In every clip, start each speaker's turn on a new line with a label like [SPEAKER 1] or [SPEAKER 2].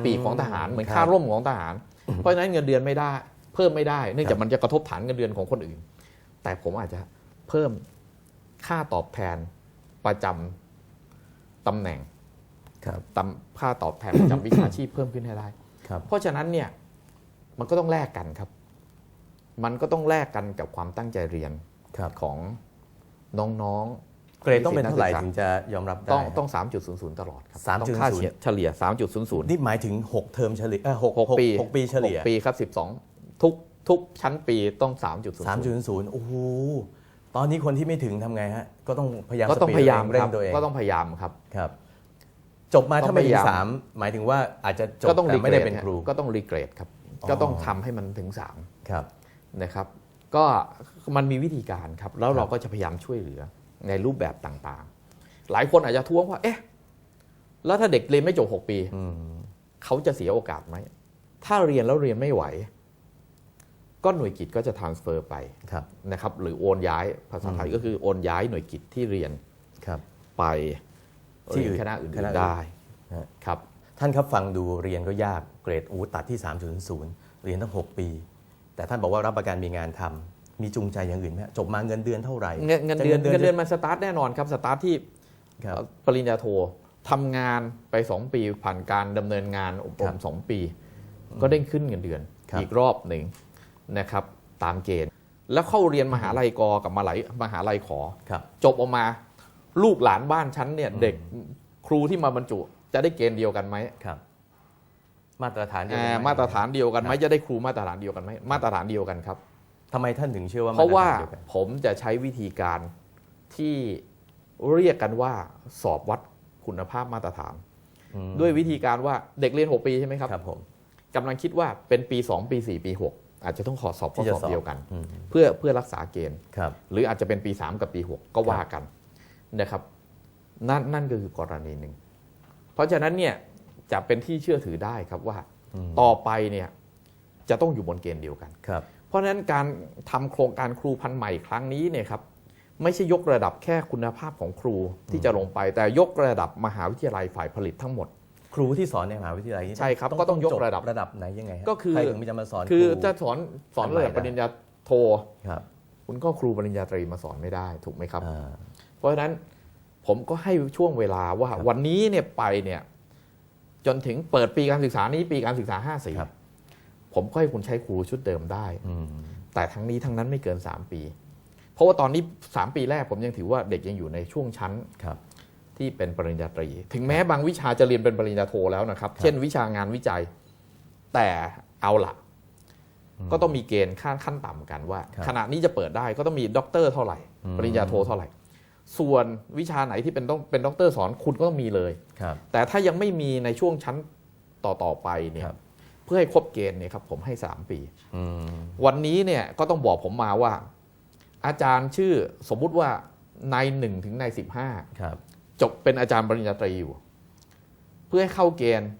[SPEAKER 1] ค่าปีกของทหารเหมือน
[SPEAKER 2] ครับ
[SPEAKER 1] ค่าร่มของทหาร เพราะฉะนั้นเงินเดือนไม่ได้ เพิ่มไม่ได้ เนื่องจากมันจะกระทบฐานเงินเดือนของคนอื่น แต่ผมอาจจะเพิ่มค่าตอบแทนประจำตำแหน่ง
[SPEAKER 2] ครับ
[SPEAKER 1] ตำค่าตอบแทนประจำวิชาชีพเพิ่มขึ้นให้ได้
[SPEAKER 2] ครับ
[SPEAKER 1] เพราะฉะนั้นเนี่ยมันก็ต้องแลกกันครับ มันก็ต้องแลกกันกับความตั้งใจเรียน
[SPEAKER 2] ครับ
[SPEAKER 1] ของน้อง
[SPEAKER 2] เกรดต้องเป็นเท่าไหร่ถึงจะยอมรับ
[SPEAKER 1] ๆ
[SPEAKER 2] ได้
[SPEAKER 1] ต้องต้อง 3.00 ตลอดครับ
[SPEAKER 2] 3.00
[SPEAKER 1] ต้องค่าเฉลี่ย 3.00
[SPEAKER 2] นี่หมายถึง 6 เทอมเฉลี่ยเออหก
[SPEAKER 1] หกปี
[SPEAKER 2] หกปีเฉลี่ย
[SPEAKER 1] หกปีครับ 12 ทุกทุกชั้นปีต้อง 3.00
[SPEAKER 2] 3.0โอ้โหตอนนี้คนที่ไม่ถึงทำไงฮะ ก็ต้องพยายาม
[SPEAKER 1] ก็ต้อง
[SPEAKER 2] สปีด
[SPEAKER 1] พยายาม
[SPEAKER 2] เร่
[SPEAKER 1] ค
[SPEAKER 2] ง
[SPEAKER 1] รับ
[SPEAKER 2] ตัวเอง
[SPEAKER 1] ก็ต้องพยายามครับ
[SPEAKER 2] ครับ จบมาถ้าไม่
[SPEAKER 1] ต้องพ
[SPEAKER 2] ถึ
[SPEAKER 1] ยางยาม
[SPEAKER 2] สามหมายถึงว่าอาจจะจบ
[SPEAKER 1] ก็ต้อง
[SPEAKER 2] แต่
[SPEAKER 1] รี
[SPEAKER 2] ไม่
[SPEAKER 1] เกร
[SPEAKER 2] ได้
[SPEAKER 1] ด
[SPEAKER 2] เป็นครู
[SPEAKER 1] ก็ต้องรีเกรดครับ
[SPEAKER 2] อ๋อ
[SPEAKER 1] ก็ต้องทำให้มันถึง
[SPEAKER 2] ครับ
[SPEAKER 1] 3นะครับ ก็มันมีวิธีการครับ แล้วเราก็จะพยายามช่วยเหลือ ในรูปแบบต่างๆ หลายคนอาจจะท้วงว่า เอ๊ะ แล้วถ้าเด็กเรียนไม่จบ 6 ปี
[SPEAKER 2] อืม
[SPEAKER 1] เขาจะเสียโอกาสไหม ถ้าเรียนแล้วเรียนไม่ไหว ก็หน่วยกิจก็จะ transfer ไป
[SPEAKER 2] ครับ
[SPEAKER 1] นะครับ หรือโอนย้ายภาษาไทยก็คือโอนย้ายหน่วยกิจที่เรียน
[SPEAKER 2] ครับ
[SPEAKER 1] ไป
[SPEAKER 2] ที่
[SPEAKER 1] เรีย
[SPEAKER 2] อื่
[SPEAKER 1] น
[SPEAKER 2] น
[SPEAKER 1] คณะอื่น
[SPEAKER 2] คณะอื่น
[SPEAKER 1] ๆได้
[SPEAKER 2] ฮะ
[SPEAKER 1] ครับ
[SPEAKER 2] ท่านครับฟังดูเรียนก็ยากเกรดอูตัดที่ 3.0 เรียนตั้ง 6 ปี แต่ท่านบอกว่ารับประกันมีงานทำ มีจูงใจอย่างอื่นไหมฮะจบมาเงินเดือนเท่าไหร่
[SPEAKER 1] เงินเงิน
[SPEAKER 2] จะ
[SPEAKER 1] เดือนเงินเดือน
[SPEAKER 2] จะ
[SPEAKER 1] มันสตาร์ทแน่นอนครับสตาร์ทที่
[SPEAKER 2] ครับ
[SPEAKER 1] ปริญญาโททำงานไป 2 ปีผ่านการดำเนินงานอบร
[SPEAKER 2] ครั
[SPEAKER 1] ม
[SPEAKER 2] บ
[SPEAKER 1] สองปี ก็ได้ขึ้นเงินเดือน
[SPEAKER 2] ครับ
[SPEAKER 1] อีกรอบหนึ่งนะครับตามเกณฑ์แล้วเข้าเรียนมหาลัยกอกับมาไหลมหาลัยขอ
[SPEAKER 2] ครับ
[SPEAKER 1] จบออกมาลูกหลานบ้านฉันเนี่ยเด็กครูที่มาบรรจุ จะได้เกณฑ์เดียวกันไหม
[SPEAKER 2] ครับ มาตรฐานเดียว
[SPEAKER 1] อ่า
[SPEAKER 2] กันไห
[SPEAKER 1] มาตรฐานเดียวกันไหม
[SPEAKER 2] ครับ
[SPEAKER 1] จะได้ครูมาตรฐานเดียวกันไหมมาตรฐานเดียวกันครับ
[SPEAKER 2] ทำไมท่านถึงเชื่อว่า
[SPEAKER 1] เพราะว่า
[SPEAKER 2] มาตฐนดียกัน
[SPEAKER 1] ผมจะใช้วิธีการที่เรียกกันว่าสอบวัดคุณภาพมาตรฐาน
[SPEAKER 2] อืม
[SPEAKER 1] ด้วยวิธีการว่าเด็กเรียน 6 ปีใช่ไหมครับ
[SPEAKER 2] ครับผม
[SPEAKER 1] กำลังคิดว่าเป็นปี 2 ปี 4 ปี 6 อาจจะต้องขอสอบข้อ
[SPEAKER 2] ที่จะ
[SPEAKER 1] สอบ
[SPEAKER 2] สอบ
[SPEAKER 1] เดียวกัน
[SPEAKER 2] อืม
[SPEAKER 1] เพื่อเพื่อรักษาเกณฑ์
[SPEAKER 2] ครับ
[SPEAKER 1] หรืออาจจะเป็นปี 3 กับปี 6 ก็ว่ากันนะครับนั่นนั่นก็คือกรณีหนึ่ง เพราะฉะนั้นเนี่ยจะเป็นที่เชื่อถือได้ครับว่า
[SPEAKER 2] อืม
[SPEAKER 1] ต่อไปเนี่ยจะต้องอยู่บนเกณฑ์เดียวกัน
[SPEAKER 2] ครับ
[SPEAKER 1] เพราะฉะนั้นการทำโครงการครูพันธุ์ใหม่ครั้งนี้เนี่ยครับไม่ใช่ยกระดับแค่คุณภาพของครูที่จะลงไป แต่ยกระดับมหาวิทยาลัยฝ่ายผลิตทั้งหมด
[SPEAKER 2] ครูที่สอนในมหาวิทยาลัยนี่
[SPEAKER 1] ใช่ครับก็ต้องยก
[SPEAKER 2] จ
[SPEAKER 1] ระดับ
[SPEAKER 2] ระดับไหนยังไงฮะ
[SPEAKER 1] ก็คือ
[SPEAKER 2] ใครถึงจะมาสอน
[SPEAKER 1] คือ
[SPEAKER 2] รู
[SPEAKER 1] จะสอนสอน
[SPEAKER 2] ทำไม
[SPEAKER 1] ระดับ
[SPEAKER 2] ได้
[SPEAKER 1] ปริญญาโท
[SPEAKER 2] ครับ
[SPEAKER 1] คุณก็ครูปริญญาตรีมาสอนไม่ได้ถูกไหมครับ
[SPEAKER 2] อ่า
[SPEAKER 1] เพราะฉะนั้นผมก็ให้ช่วงเวลาว่า
[SPEAKER 2] ครับ
[SPEAKER 1] วันนี้เนี่ยไปเนี่ยจนถึงเปิดปีการศึกษานี้ปีการศึกษา
[SPEAKER 2] ครับ
[SPEAKER 1] 54 ผมก็ให้คุณใช้ครูชุดเดิมได้
[SPEAKER 2] อืม
[SPEAKER 1] แต่ทั้งนี้ทั้งนั้นไม่เกิน 3 ปี เพราะว่าตอนนี้ 3 ปีแรกผมยังถือว่าเด็กยังอยู่ในช่วงชั้น
[SPEAKER 2] ครับ
[SPEAKER 1] ที่เป็นปริญญาตรี ถึงแม้บางวิชาจะเรียนเป็นปริญญาโทแล้วนะครับ
[SPEAKER 2] ครับ
[SPEAKER 1] เช่นวิชางานวิจัย แต่เอาละก็ต้องมีเกณฑ์ขั้นขั้นต่ำกันว่า
[SPEAKER 2] ครับ
[SPEAKER 1] ขณะนี้จะเปิดได้ก็ต้องมีด็อกเตอร์เท่าไหร่
[SPEAKER 2] อืม
[SPEAKER 1] ปริญญาโทเท่าไหร่ ส่วนวิชาไหนที่เป็นต้องเป็นด็อกเตอร์สอนคุณก็ต้องมีเลย
[SPEAKER 2] ครับ
[SPEAKER 1] แต่ถ้ายังไม่มีในช่วงชั้นต่อต่อๆไปเนี่ย
[SPEAKER 2] ครับ
[SPEAKER 1] เพื่อให้ครบเกณฑ์เนี่ยครับผมให้ 3 ปี
[SPEAKER 2] อืม
[SPEAKER 1] วันนี้เนี่ยก็ต้องบอกผมมาว่า อาจารย์ชื่อสมมุติว่านายหนึ่งถึงนายสิบห้า
[SPEAKER 2] ครับ
[SPEAKER 1] จบเป็นอาจารย์ปริญญาตรีอยู่ เพื่อให้เข้าเกณฑ์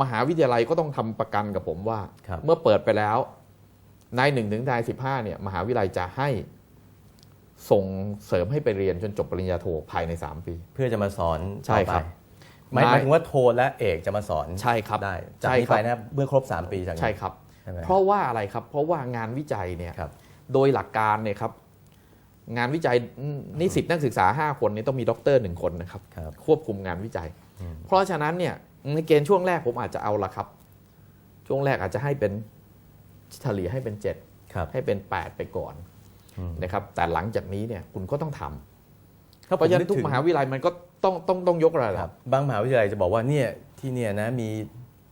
[SPEAKER 1] มหาวิทยาลัยก็ต้องทำประกันกับผมว่า
[SPEAKER 2] ครับ
[SPEAKER 1] เมื่อเปิดไปแล้วนายหนึ่งถึงนายสิบห้าเนี่ยมหาวิทยาลัยจะให้ส่งเสริมให้ไปเรียนจนจบปริญญาโทภายใน 3 ปี
[SPEAKER 2] เพื่อจะมาสอน
[SPEAKER 1] ใช่ครับ
[SPEAKER 2] ต่อไป หมายหมายถึงว่าโทและเอกจะมาสอน
[SPEAKER 1] ใช่ครับ
[SPEAKER 2] ได้จาก
[SPEAKER 1] ใช่
[SPEAKER 2] นี้
[SPEAKER 1] ครั
[SPEAKER 2] ไป
[SPEAKER 1] บ
[SPEAKER 2] นะครับเมื่อครบ 3 ปีจากนี้
[SPEAKER 1] ใช่ครับ
[SPEAKER 2] ใช่ไหม
[SPEAKER 1] เพราะว่าอะไรครับ เพราะว่างานวิจัยเนี่ย
[SPEAKER 2] ครับ
[SPEAKER 1] โดยหลักการเนี่ยครับ งานวิจัยนิสิตนักศึกษา 5 คนนี้ต้องมีด็อกเตอร์หนึ่งคนนะครับ
[SPEAKER 2] ครับ
[SPEAKER 1] ควบคุมงานวิจัย
[SPEAKER 2] อืม
[SPEAKER 1] เพราะฉะนั้นเนี่ยในเกณฑ์ช่วงแรกผมอาจจะเอาละครับ ช่วงแรกอาจจะให้เป็นเฉลี่ยให้เป็น7
[SPEAKER 2] ครับ
[SPEAKER 1] ให้เป็น 8 ไปก่อน
[SPEAKER 2] อืม
[SPEAKER 1] นะครับ แต่หลังจากนี้เนี่ยคุณก็ต้องทำ
[SPEAKER 2] ถ้า
[SPEAKER 1] เพราะฉะนั้น
[SPEAKER 2] ผ
[SPEAKER 1] ทุก
[SPEAKER 2] ถึง
[SPEAKER 1] มหาวิทยาลัยมันก็ ต้องต้องต้องยกระ
[SPEAKER 2] ค
[SPEAKER 1] ดั
[SPEAKER 2] รับบบางมหาวิทยาลัยจะบอกว่าเนี่ยที่เนี่ยนะมี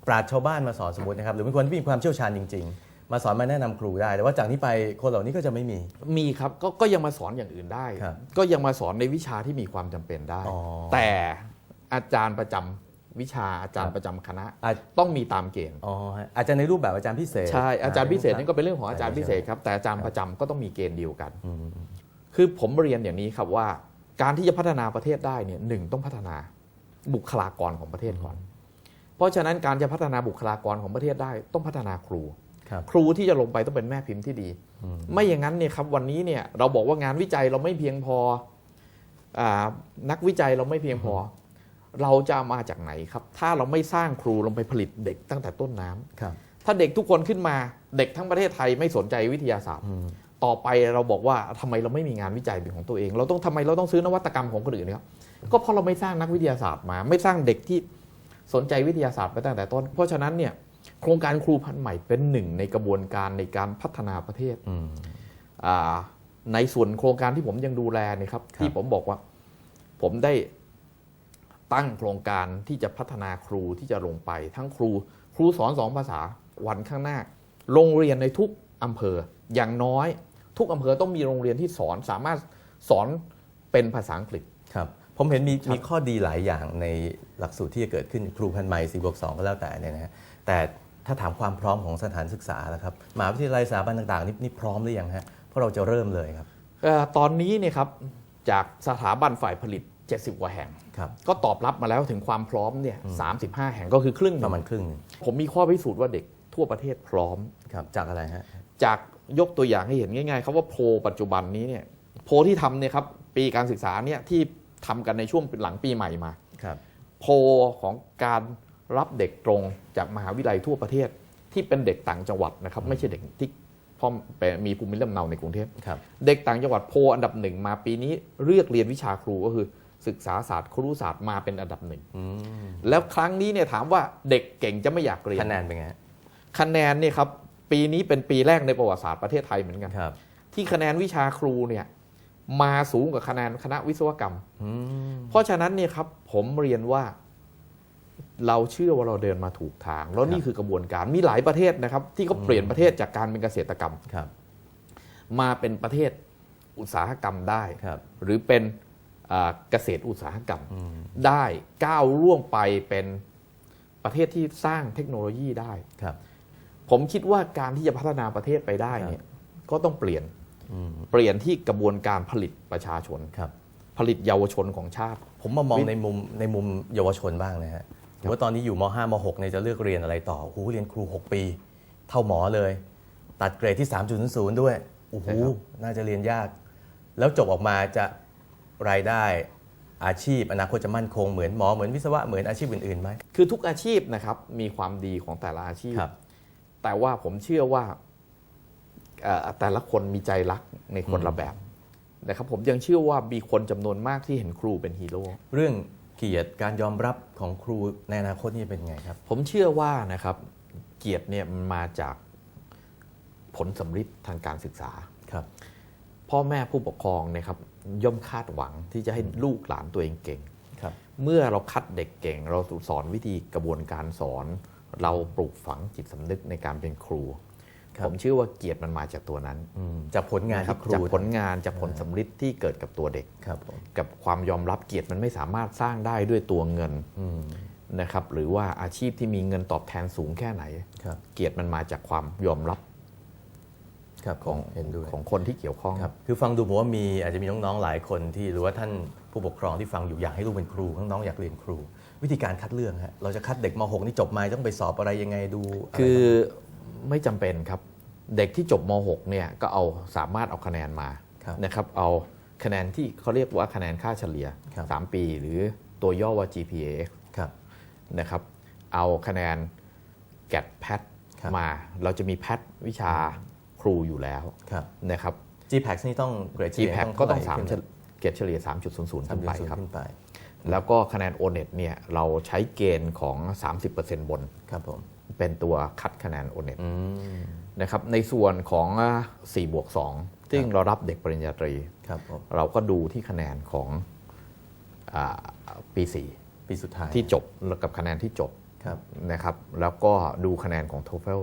[SPEAKER 2] ปราชญ์ชาวบ้านมาสอนสมมตินะครับหรือเป็นคนที่มีความเชี่ยวชาญจริง ๆ มาสอนมาแนะนำครูได้ แต่ว่าจากนี้ไปคนเหล่านี้ก็จะไม่มี
[SPEAKER 1] มีครับก็ก็ยังมาสอนอย่างอื่นได้
[SPEAKER 2] ครับ
[SPEAKER 1] ก็ยังมาสอนในวิชาที่มีความจำเป็นได้
[SPEAKER 2] อ๋อ
[SPEAKER 1] แต่อาจารย์ประจำวิชาอาจาร
[SPEAKER 2] ครั
[SPEAKER 1] ย์
[SPEAKER 2] บ
[SPEAKER 1] ประจำคณะ
[SPEAKER 2] อาจ
[SPEAKER 1] ต้องมีตามเกณฑ์
[SPEAKER 2] อ๋อฮะอาจจะในรูปแบบอาจารย์พิเศษ
[SPEAKER 1] ใช่อาจารย์พิเศษนั่น
[SPEAKER 2] ก็
[SPEAKER 1] ก็เป็นเรื่องของอาจารย์
[SPEAKER 2] ใช่
[SPEAKER 1] พิเศษครับแต่อาจารย์ประจำก็ต้องมีเกณฑ์เดียวกัน
[SPEAKER 2] อืม
[SPEAKER 1] คือผมเรียนอย่างนี้ครับว่า การที่จะพัฒนาประเทศได้เนี่ยหนึ่งต้องพัฒนาบุคลากรของประเทศก่อน เพราะฉะนั้นการจะพัฒนาบุคลากรของประเทศได้ ต้องพัฒนาครู
[SPEAKER 2] ครับ
[SPEAKER 1] ครูที่จะลงไปต้องเป็นแม่พิมพ์ที่ดี
[SPEAKER 2] อืม
[SPEAKER 1] ไม่อย่างนั้นเนี่ยครับวันนี้เนี่ยเราบอกว่างานวิจัยเราไม่เพียงพออานักวิจัยเราไม่เพียงพอ เราจะเอามาจากไหนครับ ถ้าเราไม่สร้างครูลงไปผลิตเด็กตั้งแต่ต้นน้ำ
[SPEAKER 2] ครับ
[SPEAKER 1] ถ้าเด็กทุกคนขึ้นมาเด็กทั้งประเทศไทยไม่สนใจวิทยาศาสตร์
[SPEAKER 2] อืม
[SPEAKER 1] ต่อไปเราบอกว่าทำไมเราไม่มีงานวิจัยเป็นของตัวเอง เราต้องทำไมเราต้องซื้อนวัตกรรมของคนอื่นครับก็เพราะเราไม่สร้างนักวิทยาศาสตร์มา ไม่สร้างเด็กที่สนใจวิทยาศาสตร์ไปตั้งแต่ต้น เพราะฉะนั้นเนี่ยโครงการครูพันธุ์ใหม่เป็นหนึ่งในกระบวนการในการพัฒนาประเทศ
[SPEAKER 2] อืม
[SPEAKER 1] อ่าในส่วนโครงการที่ผมยังดูแลเนี่ยครับ
[SPEAKER 2] ครับ
[SPEAKER 1] ที่ผมบอกว่า ผมได้ตั้งโครงการที่จะพัฒนาครูที่จะลงไป ทั้งครูครูสอนสองภาษาวันข้างหน้า โรงเรียนในทุกอำเภออย่างน้อย ทุกอำเภอต้องมีโรงเรียนที่สอนสามารถสอนเป็นภาษาอังกฤษ
[SPEAKER 2] ครับ ผมเห็นมี
[SPEAKER 1] ครับ
[SPEAKER 2] มีข้อดีหลายอย่างในหลักสูตรที่จะเกิดขึ้นครูพันธุ์ใหม่สี่บวกสองก็แล้วแต่เนี่ยนะฮะแต่ถ้าถามความพร้อมของสถานศึกษาแล้วครับมหาวิทยาลัยสถาบันต่างๆนี่นี่พร้อมหรือยังฮะเพราะเราจะเริ่มเลยครับ
[SPEAKER 1] เออตอนนี้เนี่ยครับจากสถาบันฝ่ายผลิต 70 กว่าแห่ง
[SPEAKER 2] ครับ
[SPEAKER 1] ก็ตอบรับมาแล้วถึงความพร้อมเนี่ย35 แห่งก็คือครึ่งห
[SPEAKER 2] ป
[SPEAKER 1] นึ่
[SPEAKER 2] ระ
[SPEAKER 1] ง
[SPEAKER 2] มาณครึ่งหนึ่ง
[SPEAKER 1] ผมมีข้อพิสูจน์ว่าเด็กทั่วประเทศพร้อม
[SPEAKER 2] ครับจากอะไรฮะ
[SPEAKER 1] จาก ยกตัวอย่างให้เห็นง่ายๆครับว่าโพลปัจจุบันนี้เนี่ยโพลที่ทำเนี่ยครับปีการศึกษาเนี่ยที่ทำกันในช่วงหลังปีใหม่มา
[SPEAKER 2] ครับ
[SPEAKER 1] โพลของการรับเด็กตรงจากมหาวิทยาลัยทั่วประเทศที่เป็นเด็กต่างจังหวัดนะครับ ไม่ใช่เด็กที่พ่อเป็นมีภูมิลำเนาในกรุงเทพ
[SPEAKER 2] ครับ
[SPEAKER 1] เด็กต่างจังหวัดโพลอันดับหนึ่งมาปีนี้เลือกเรียนวิชาครูก็คือ ศึกษาศาสตร์ครุศาสตร์มาเป็นอันดับหนึ่ง
[SPEAKER 2] อืม
[SPEAKER 1] แล้วครั้งนี้เนี่ยถามว่าเด็กเก่งจะไม่อยากเรียน
[SPEAKER 2] คะแนนเป็นไงฮะ
[SPEAKER 1] คะแนนเนี่ยครับ ปีนี้เป็นปีแรกในประวัติศาสตร์ประเทศไทยเหมือนกัน
[SPEAKER 2] ครับ
[SPEAKER 1] ที่คะแนนวิชาครูเนี่ยมาสูงกว่าคะแนนคณะวิศวกรรม
[SPEAKER 2] อืม
[SPEAKER 1] เพราะฉะนั้นเนี่ยครับผมเรียนว่า เราเชื่อว่าเราเดินมาถูกทาง แล้วนี่คือกระบวนการมีหลายประเทศนะครับ ที่เขาเปลี่ยนประเทศจากการเป็นเกษตรกรรม
[SPEAKER 2] ครับ
[SPEAKER 1] มาเป็นประเทศอุตสาหกรรมได้
[SPEAKER 2] ครับ
[SPEAKER 1] หรือเป็นอ่าเกษตรอุตสาหกรรม
[SPEAKER 2] อืม
[SPEAKER 1] ได้ก้าวล่วงไปเป็นประเทศที่สร้างเทคโนโลยีได้
[SPEAKER 2] ครับ
[SPEAKER 1] ผมคิดว่าการที่จะพัฒนาประเทศไปได้เนี่ยก็ต้องเปลี่ยน
[SPEAKER 2] อืม
[SPEAKER 1] เปลี่ยนที่กระบวนการผลิตประชาชน
[SPEAKER 2] ครับ
[SPEAKER 1] ผลิตเยาวชนของชาติ
[SPEAKER 2] ผมมามอง
[SPEAKER 1] วิ
[SPEAKER 2] ในมุมในมุมเยาวชนบ้างนะฮะถือว่าตอนนี้อยู่ม .5 ม .6 เนี่ยจะเลือกเรียนอะไรต่อโอ้โหเรียนครู 6 ปี เท่าหมอเลย ตัดเกรดที่ 3.0ด้วยโอ้โห
[SPEAKER 1] ใช่ครับ
[SPEAKER 2] น่าจะเรียนยาก แล้วจบออกมาจะรายได้อาชีพ อนาคตจะมั่นคงเหมือนหมอเหมือนวิศวะเหมือนอาชีพอื่นๆไหม
[SPEAKER 1] คือทุกอาชีพนะครับมีความดีของแต่ละอาชีพ
[SPEAKER 2] ครับ
[SPEAKER 1] แต่ว่าผมเชื่อว่าเอ่อแต่ละคนมีใจรักในคนละแบบนะครับผมยังเชื่อว่ามีคนจำนวนมากที่เห็นครูเป็นฮีโร่
[SPEAKER 2] เรื่องเกียรติการยอมรับของครูในอนาคตนี่เป็นไงครับ
[SPEAKER 1] ผมเชื่อว่านะครับเกียรติเนี่ยมันมาจากผลสำฤทธิ์ทางการศึกษา
[SPEAKER 2] ครับ
[SPEAKER 1] พ่อแม่ผู้ปกครองเนะครับย่อมคาดหวังที่จะให้ลูกหลานตัวเองเก่ง
[SPEAKER 2] ครับ
[SPEAKER 1] เมื่อเราคัดเด็กเก่ง เราสอนวิธีกระบวนการสอน เราปลูกฝังจิตสำนึกในการเป็นครู
[SPEAKER 2] ครับ
[SPEAKER 1] ผมเชื่อว่าเกียรติมันมาจากตัวนั้น
[SPEAKER 2] อืมจากผลงาน
[SPEAKER 1] ครั
[SPEAKER 2] ที่
[SPEAKER 1] บ
[SPEAKER 2] ครู
[SPEAKER 1] จากผลงานจากผลสำฤทธิ์ที่เกิดกับตัวเด็ก
[SPEAKER 2] ครับผม
[SPEAKER 1] กับความยอมรับเกียรติมันไม่สามารถสร้างได้ด้วยตัวเงิน
[SPEAKER 2] อืม
[SPEAKER 1] นะครับหรือว่าอาชีพที่มีเงินตอบแทนสูงแค่ไหน
[SPEAKER 2] ครับ
[SPEAKER 1] เกียรติมันมาจากความยอมรับ
[SPEAKER 2] ครับ
[SPEAKER 1] ของ
[SPEAKER 2] เห็นด้วย
[SPEAKER 1] ของคนที่เกี่ยวข้อง
[SPEAKER 2] ครับคือฟังดูผมว่ามีอาจจะมีน้องๆหลายคนที่หรือว่าท่านผู้ปกครองที่ฟังอยู่อยากให้ลูกเป็นครูน้องๆอยากเรียนครู วิธีการคัดเลือกฮะเราจะคัดเด็กม .6 นี่จบมาต้องไปสอบอะไรยังไงดูะไร
[SPEAKER 1] คือ
[SPEAKER 2] บ้าง
[SPEAKER 1] ไม่จำเป็นครับ เด็กที่จบม .6 เนี่ยก็เอาสามารถเอาคะแนนมา
[SPEAKER 2] ครับ
[SPEAKER 1] นะครับเอาคะแนนที่เขาเรียกว่าคะแนนค่าเฉลี่ย
[SPEAKER 2] ครับ
[SPEAKER 1] 3ปี หรือตัวย่อว่า GPA
[SPEAKER 2] ครับ
[SPEAKER 1] นะครับ เอาคะแนนแกดแพท
[SPEAKER 2] ครับ
[SPEAKER 1] มา เราจะมีแพทวิชาครูอยู่แล้ว
[SPEAKER 2] ครับ
[SPEAKER 1] นะครับ
[SPEAKER 2] GPAX นี่ต้องเกรดเฉลี่ย
[SPEAKER 1] GPAC ก็ต้อง
[SPEAKER 2] เท่าไหร่
[SPEAKER 1] 3
[SPEAKER 2] ขึ้น
[SPEAKER 1] เกรดเฉลี่ย 3.00 ขึ้นไปครับ
[SPEAKER 2] ขึ้นไป
[SPEAKER 1] แล้วก็คะแนน O-NET เนี่ยเราใช้เกณฑ์ของ 30%บน
[SPEAKER 2] ครับผม
[SPEAKER 1] เป็นตัวคัดคะแนน O-NET
[SPEAKER 2] อืม
[SPEAKER 1] นะครับในส่วนของ4บวก2ซึ่งเรารับเด็กปริญญาตรี
[SPEAKER 2] ครับผม
[SPEAKER 1] เราก็ดูที่คะแนนของอาปี
[SPEAKER 2] ปีสุดท้าย
[SPEAKER 1] 4ที่จบแล้วกับคะแนนที่จบ
[SPEAKER 2] ครับ
[SPEAKER 1] นะครับแล้วก็ดูคะแนนของ TOEFL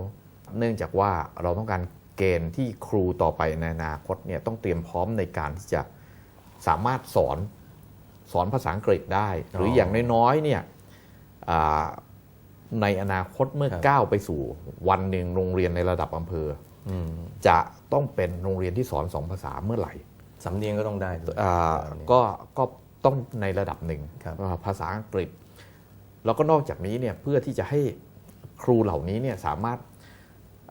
[SPEAKER 1] เนื่องจากว่าเราต้องการเกณฑ์ที่ครูต่อไปในอนาคตเนี่ยต้องเตรียมพร้อมในการที่จะสามารถสอน สอนภาษาอังกฤษได้ หรืออย่างน้อยๆเนี่ยอ่าในอนาคตเมื่อ
[SPEAKER 2] ครับ
[SPEAKER 1] ก้าวไปสู่ วันหนึ่งโรงเรียนในระดับอำเภอ
[SPEAKER 2] อืม
[SPEAKER 1] จะต้องเป็นโรงเรียนที่สอนสองภาษาเมื่อไหร่
[SPEAKER 2] สำเนียงก็ต้องได้ด้วย
[SPEAKER 1] อ่า
[SPEAKER 2] อันนี้
[SPEAKER 1] ก็ก็ต้องในระดับหนึ่ง
[SPEAKER 2] ครับ
[SPEAKER 1] อ่าภาษาอังกฤษ แล้วก็นอกจากนี้เนี่ยเพื่อที่จะให้ครูเหล่านี้เนี่ยสามารถ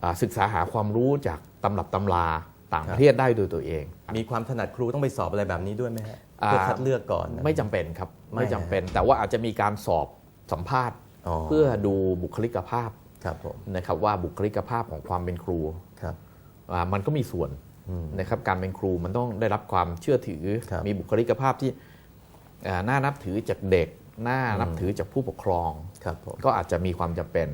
[SPEAKER 1] อ่าศึกษาหาความรู้จากตำรับตำราต่างประเทศได้โดยตัวเอง
[SPEAKER 2] มีความถนัดครูต้องไปสอบอะไรแบบนี้ด้วยไหมฮะ
[SPEAKER 1] อ่า
[SPEAKER 2] เพื่อคัดเลือกก่อนนะ
[SPEAKER 1] ไม่จำเป็นครับ
[SPEAKER 2] ไม่
[SPEAKER 1] ไม่จำเป็น แต่ว่าอาจจะมีการสอบสัมภาษณ์
[SPEAKER 2] อ๋อ
[SPEAKER 1] เพื่อดูบุคลิกภาพ
[SPEAKER 2] ครับผม
[SPEAKER 1] นะครับว่าบุคลิกภาพของความเป็นครู
[SPEAKER 2] ครับ
[SPEAKER 1] อ่ามันก็มีส่วน
[SPEAKER 2] อืม
[SPEAKER 1] นะครับการเป็นครูมันต้องได้รับความเชื่อถือ
[SPEAKER 2] ครับ
[SPEAKER 1] มีบุคลิกภาพที่อ่าน่านับถือจากเด็กน่านับถือจากผู้ปกครอง
[SPEAKER 2] ครับผม
[SPEAKER 1] ก็อาจจะมีความจำเป็น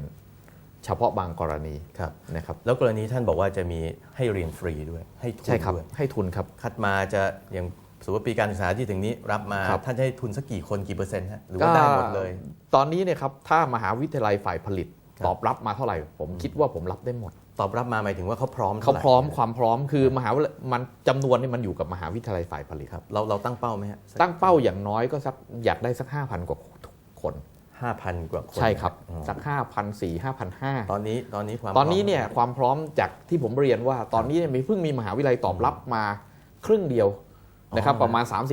[SPEAKER 1] เฉพาะบางกรณี
[SPEAKER 2] ครับ
[SPEAKER 1] นะครับ
[SPEAKER 2] แล้วกรณีท่านบอกว่าจะมีให้เรียนฟรีด้วย ให้ทุน
[SPEAKER 1] ใช่ครับ
[SPEAKER 2] ด้วย
[SPEAKER 1] ให้ทุนครับ
[SPEAKER 2] คัดมาจะอย่าง สมมติว่าปีการศึกษาที่ถึงนี้รับมา
[SPEAKER 1] ครับ
[SPEAKER 2] ท่านจะให้ทุนสักกี่คนกี่เปอร์เซ็นต์ฮะหรือว่าได้หมดเลย
[SPEAKER 1] ตอนนี้เนี่ยครับถ้ามหาวิทยาลัยฝ่ายผลิต
[SPEAKER 2] ครับ
[SPEAKER 1] ตอบรับมาเท่าไหร่ ผมคิดว่าผมรับได้หมด
[SPEAKER 2] ตอบรับมาหมายถึงว่าเขาพร้อม
[SPEAKER 1] เขา
[SPEAKER 2] ท่ไห
[SPEAKER 1] พร้อมความพร้อมคือมหาวิทยาลัยมันจำนวนนี่มันอยู่กับมหาวิทยาลัยฝ่ายผลิต
[SPEAKER 2] ครับเราเราตั้งเป้าไหมฮะ
[SPEAKER 1] ตั้งเป้าอย่างน้อยก็สักอยากได้สัก 5,000 กว่าคน
[SPEAKER 2] ห้าพันกว่าคน
[SPEAKER 1] ใช่ครับ
[SPEAKER 2] อ๋อ
[SPEAKER 1] สัก 5,000 4 5,500
[SPEAKER 2] ตอนนี้ตอนนี้ความ
[SPEAKER 1] ตอนนี้เนี่ย
[SPEAKER 2] พร้ม
[SPEAKER 1] ความพร้อมจากที่ผมเรียนว่าตอนนี้เนี่ยมีเพิ่งมีมหาวิทยาลัยตอบรับมาครึ่งเดียว นะครับ
[SPEAKER 2] อ๋อ
[SPEAKER 1] ประมาณ
[SPEAKER 2] ครับ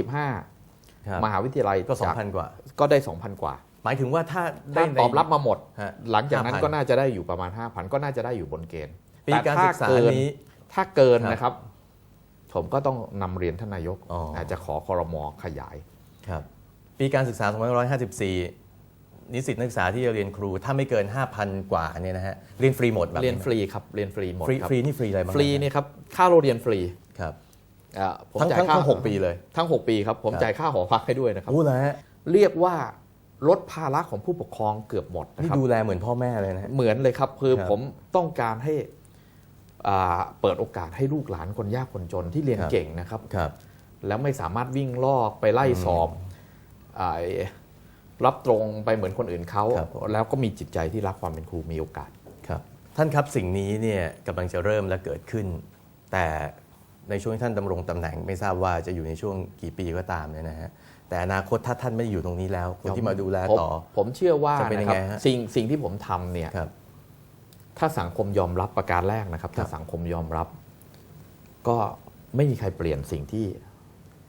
[SPEAKER 1] 35 มหาวิทยาลัย
[SPEAKER 2] ก็สอง
[SPEAKER 1] จาก
[SPEAKER 2] พันกว่า
[SPEAKER 1] ก็ได้ 2,000 กว่า
[SPEAKER 2] หมายถึงว่าถ้าได้
[SPEAKER 1] ถ้า
[SPEAKER 2] ใน
[SPEAKER 1] ตอบรับมาหมด
[SPEAKER 2] ฮะ
[SPEAKER 1] หลังจากนั้น
[SPEAKER 2] 5,000
[SPEAKER 1] ก็น่าจะได้อยู่ประมาณ 5,000 ก็น่าจะได้อยู่บนเกณฑ์
[SPEAKER 2] ปี
[SPEAKER 1] แต่
[SPEAKER 2] การ
[SPEAKER 1] ถ้
[SPEAKER 2] ศึกษา
[SPEAKER 1] เกิน
[SPEAKER 2] นี้
[SPEAKER 1] ถ้าเกิน
[SPEAKER 2] ครับ
[SPEAKER 1] นะครับ ผมก็ต้องนำเรียนท่านนายก
[SPEAKER 2] อ๋ออ
[SPEAKER 1] อาจจะขอคอรมอขยาย
[SPEAKER 2] ครับปีการศึกษา 2554 นิสิตนักศึกษาที่จะเรียนครู ถ้าไม่เกิน 5,000 กว่าเนี่ยนะฮะเรียนฟรีหมดแบบ
[SPEAKER 1] เรียน
[SPEAKER 2] ไหม
[SPEAKER 1] ฟรีครับเรียนฟรีหมด
[SPEAKER 2] ฟรี
[SPEAKER 1] ครับ
[SPEAKER 2] ฟรีนี่ฟรีอะไรบ้าง
[SPEAKER 1] ฟรีนี่ครับค่าโรงเรียนฟรี
[SPEAKER 2] ครับ
[SPEAKER 1] อ่าผม
[SPEAKER 2] ทั้ง
[SPEAKER 1] จ่าย
[SPEAKER 2] ทั้ง
[SPEAKER 1] ค่า
[SPEAKER 2] ทั้งหกปีเลย
[SPEAKER 1] ทั้ง 6 ปีครับ ผม
[SPEAKER 2] ครับ
[SPEAKER 1] จ่ายค่าหอพักให้ด้วยนะครับ
[SPEAKER 2] อู้เหรอฮะ
[SPEAKER 1] เรียกว่าลดภาระของผู้ปกครองเกือบหมดนะ
[SPEAKER 2] นี่
[SPEAKER 1] ครับ
[SPEAKER 2] ดูแลเหมือนพ่อแม่เลยนะฮะ
[SPEAKER 1] เหมือนเลยครับคือ
[SPEAKER 2] ครับ
[SPEAKER 1] ผมต้องการให้อ่าเปิดโอกาสให้ลูกหลานคนยากคนจนที่เรียน
[SPEAKER 2] ครับ
[SPEAKER 1] เก่งนะครับ
[SPEAKER 2] ครับ
[SPEAKER 1] แล้วไม่สามารถวิ่งลอกไปไล่สอบอารับตรงไปเหมือนคนอื่นเขา
[SPEAKER 2] ครับผม
[SPEAKER 1] แล้วก็มีจิตใจที่รักความเป็นครูมีโอกาส
[SPEAKER 2] ครับ ท่านครับสิ่งนี้เนี่ยกำลังจะเริ่มและเกิดขึ้น แต่ ในช่วงที่ท่านดำรงตำแหน่ง ไม่ทราบว่าจะอยู่ในช่วงกี่ปีก็ตามเนี่ยนะฮะแต่อนาคตถ้าท่านไม่อยู่ตรงนี้แล้วคนที่มาดูแล
[SPEAKER 1] ผม
[SPEAKER 2] ต่อ
[SPEAKER 1] ผมเชื่อว่า
[SPEAKER 2] จะเป็นยั
[SPEAKER 1] นะ
[SPEAKER 2] ง
[SPEAKER 1] ค
[SPEAKER 2] ไง
[SPEAKER 1] รับ
[SPEAKER 2] ฮะ
[SPEAKER 1] สิ่งสิ่งที่ผมทำเนี่ย
[SPEAKER 2] ครับ
[SPEAKER 1] ถ้าสังคมยอมรับประการแรกนะครับ ถ้า
[SPEAKER 2] ครับ
[SPEAKER 1] สังคมยอมรับ ก็ไม่มีใครเปลี่ยนสิ่งที่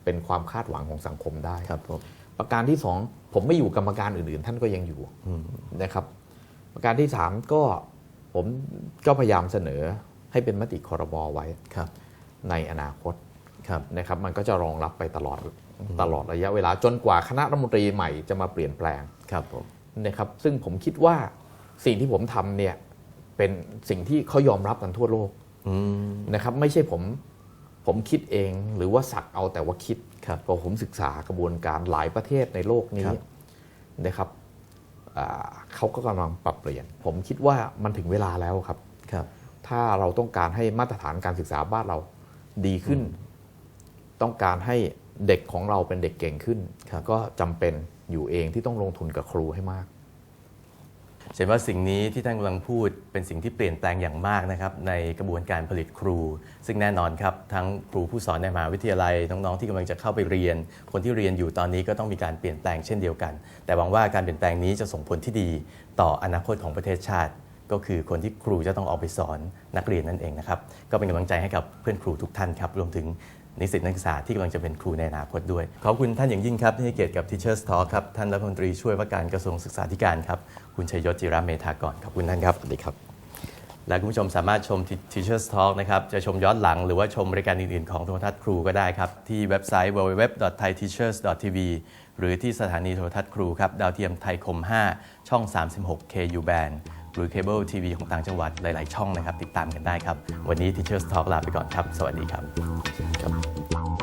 [SPEAKER 1] เป็นความคาดหวังของสังคมได้
[SPEAKER 2] ครับผม
[SPEAKER 1] ประการที่สองผมไม่อยู่กรรมการอื่น ๆ ท่านก็ยังอยู่
[SPEAKER 2] อืม
[SPEAKER 1] นะครับ ประการที่สามก็ผมก็พยายามเสนอให้เป็นมติคอรมอไว้
[SPEAKER 2] ครับ
[SPEAKER 1] ในอนาคต
[SPEAKER 2] ครับ
[SPEAKER 1] นะครับมันก็จะรองรับไปตลอดตลอดระยะเวลาจนกว่าคณะรัฐมนตรีใหม่จะมาเปลี่ยนแปลง
[SPEAKER 2] ครับผม
[SPEAKER 1] นะครับซึ่งผมคิดว่าสิ่งที่ผมทำเนี่ยเป็นสิ่งที่เขายอมรับกันทั่วโลก
[SPEAKER 2] อืม
[SPEAKER 1] นะครับไม่ใช่ผมผมคิดเองหรือว่าสักเอาแต่ว่าคิด
[SPEAKER 2] ครับ
[SPEAKER 1] เพราะผมศึกษากระบวนการหลายประเทศในโลกนี้
[SPEAKER 2] ครับ
[SPEAKER 1] นะครับอ่าเขาก็กำลังปรับเปลี่ยน ผมคิดว่ามันถึงเวลาแล้วครับ
[SPEAKER 2] ครับ
[SPEAKER 1] ถ้าเราต้องการให้มาตรฐานการศึกษาบ้านเรา ดีขึ้น ต้องการให้เด็กของเราเป็นเด็กเก่งขึ้น
[SPEAKER 2] ครับ
[SPEAKER 1] ก็จำเป็นอยู่เองที่ต้องลงทุนกับครูให้มาก
[SPEAKER 2] เห็นว่าสิ่งนี้ที่ท่านกำลังพูดเป็นสิ่งที่เปลี่ยนแปลงอย่างมากนะครับในกระบวนการผลิตครู ซึ่งแน่นอนครับทั้งครูผู้สอนในมหาวิทยาลัยน้องๆที่กำลังจะเข้าไปเรียน คนที่เรียนอยู่ตอนนี้ก็ต้องมีการเปลี่ยนแปลงเช่นเดียวกัน แต่หวังว่าการเปลี่ยนแปลงนี้จะส่งผลที่ดีต่ออนาคตของประเทศชาติ ก็คือคนที่ครูจะต้องออกไปสอนนักเรียนนั่นเองนะครับ ก็เป็นกำลังใจให้กับเพื่อนครูทุกท่านครับ รวมถึงนิสิตนักศึกษาที่กำลังจะเป็นครูในอนาคตด้วย ขอบคุณท่านอย่างยิ่งครับ ที่ให้เกียรติกับ Teachers Talk ครับ ท่านรัฐมนตรีช่วยว่าการกระทรวงศึกษาธิการครับ คุณชัยยศจิระเมธากรขอบคุณท่านครับ สวัสดีครับ และคุณผู้ชมสามารถชม Teachers Talk นะครับ จะชมย้อนหลังหรือว่าชมรายการอื่น ๆ ของโทรทัศน์ครูก็ได้ครับ ที่เว็บไซต์ www.thaiteachers.tv หรือที่สถานีโทรทัศน์ครูครับ ดาวเทียมไทยคม 5 ช่อง 36 KU band หรือเคเบิลทีวีของต่างจังหวัดหลาย ๆ ช่องนะครับ ติดตามกันได้ครับ วันนี้ Teachers Talk ลาไปก่อนครับ สวัสดีครับ
[SPEAKER 1] ครับ